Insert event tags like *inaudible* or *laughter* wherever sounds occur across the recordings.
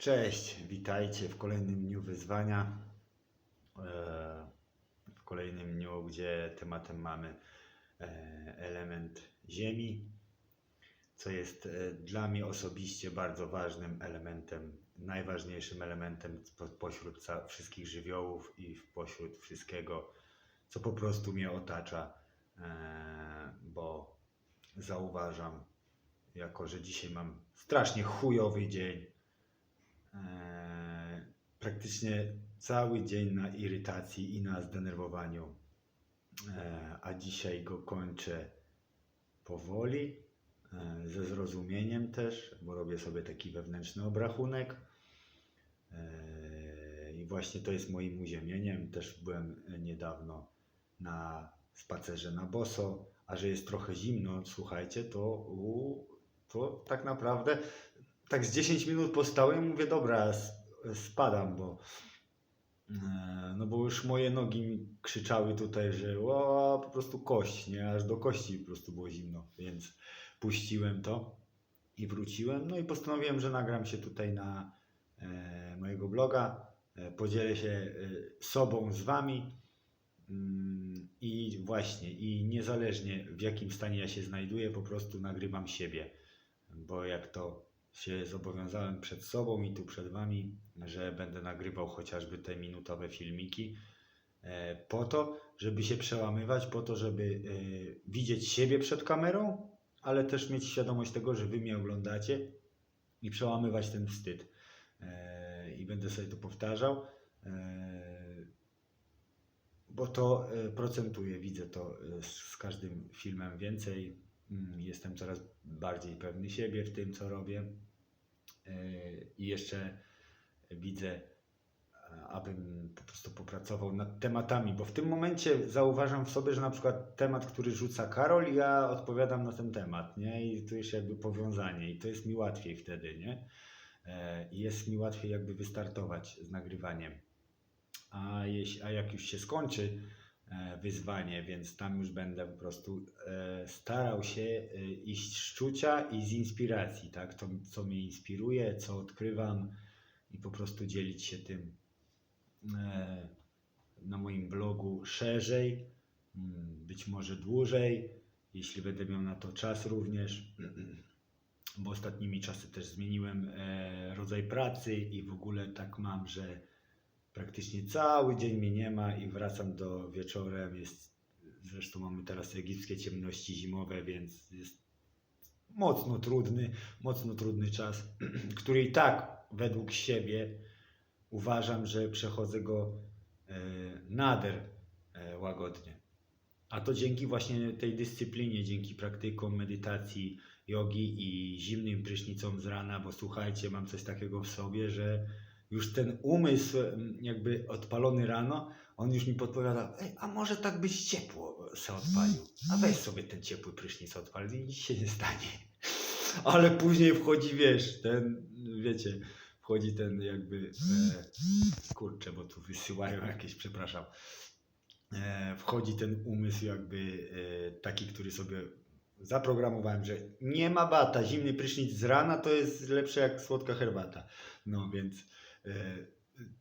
Cześć, witajcie w kolejnym dniu wyzwania. E, W kolejnym dniu, gdzie tematem mamy e, element Ziemi, co jest e, dla mnie osobiście bardzo ważnym elementem, najważniejszym elementem pośród wszystkich żywiołów i pośród wszystkiego, co po prostu mnie otacza, bo zauważam, jako że dzisiaj mam strasznie chujowy dzień, praktycznie cały dzień na irytacji i na zdenerwowaniu, Eee, a dzisiaj go kończę powoli, eee, ze zrozumieniem też, bo robię sobie taki wewnętrzny obrachunek. I właśnie to jest moim uziemieniem. Też byłem e, niedawno na spacerze na boso, a że jest trochę zimno, słuchajcie, to, u, to tak naprawdę tak z 10 minut postałem mówię, dobra, spadam, bo e, no bo już moje nogi mi krzyczały tutaj, że o, po prostu kość, nie? Aż do kości po prostu było zimno, więc puściłem to i wróciłem. No i postanowiłem, że nagram się tutaj na e, mojego bloga, e, podzielę się e, sobą z wami mm, i właśnie, i niezależnie w jakim stanie ja się znajduję, po prostu nagrywam siebie, bo jak to się zobowiązałem przed sobą i tu przed Wami, że będę nagrywał chociażby te minutowe filmiki e, po to, żeby się przełamywać, po to, żeby e, widzieć siebie przed kamerą, ale też mieć świadomość tego, że Wy mnie oglądacie i przełamywać ten wstyd. E, I będę sobie to powtarzał, bo to procentuje, widzę to z każdym filmem więcej. Mm, Jestem coraz bardziej pewny siebie w tym, co robię. Yy, I jeszcze widzę, abym po prostu popracował nad tematami, bo w tym momencie zauważam w sobie, że na przykład temat, który rzuca Karol, ja odpowiadam na ten temat, nie? I tu jest jakby powiązanie i to jest mi łatwiej wtedy, nie? E, I jest mi łatwiej jakby wystartować z nagrywaniem. A, jeśli, a jak już się skończy e, wyzwanie, więc tam już będę po prostu e, starał się e, iść z czucia i z inspiracji, tak? To, co mnie inspiruje, co odkrywam i po prostu dzielić się tym e, na moim blogu szerzej, mm, być może dłużej, jeśli będę miał na to czas również, bo ostatnimi czasy też zmieniłem e, rodzaj pracy i w ogóle tak mam, że praktycznie cały dzień mnie nie ma i wracam do wieczorem. Jest, zresztą mamy teraz egipskie ciemności zimowe, więc jest mocno trudny, mocno trudny czas, *clears throat* który i tak według siebie uważam, że przechodzę go e, nader e, łagodnie. A to dzięki właśnie tej dyscyplinie, dzięki praktykom medytacji, jogi i zimnym prysznicom z rana, bo słuchajcie, mam coś takiego w sobie, że już ten umysł mm, jakby odpalony rano, on już mi podpowiada, Ej, a może tak byś ciepło se odpalił, a weź sobie ten ciepły prysznic odpal i nic się nie stanie. *laughs* Ale później wchodzi, wiesz, ten, wiecie, wchodzi ten jakby, e, kurczę, bo tu wysyłają *laughs* jakieś, przepraszam, e, wchodzi ten umysł jakby e, taki, który sobie zaprogramowałem, że nie ma bata, zimny prysznic z rana to jest lepsze jak słodka herbata. No więc e,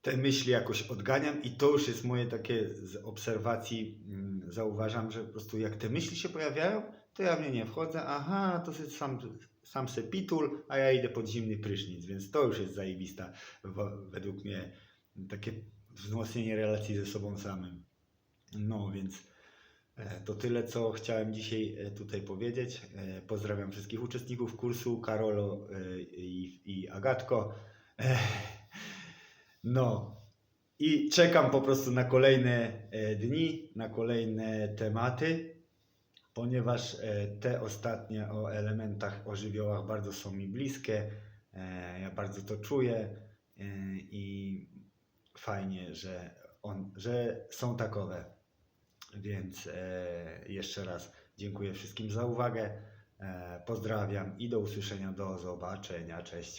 te myśli jakoś odganiam i to już jest moje takie z obserwacji, mm, zauważam, że po prostu jak te myśli się pojawiają, to ja w nie nie wchodzę, aha, to jest sam, sam se pitul, a ja idę pod zimny prysznic, więc to już jest zajebista według mnie takie wzmocnienie relacji ze sobą samym. No więc e, to tyle, co chciałem dzisiaj e, tutaj powiedzieć. E, Pozdrawiam wszystkich uczestników kursu, Karolo i, i Agatko. No i czekam po prostu na kolejne e, dni, na kolejne tematy, ponieważ e, te ostatnie o elementach, o żywiołach bardzo są mi bliskie. E, Ja bardzo to czuję i fajnie, że, on, że są takowe. Więc jeszcze raz dziękuję wszystkim za uwagę. Pozdrawiam i do usłyszenia, do zobaczenia. Cześć.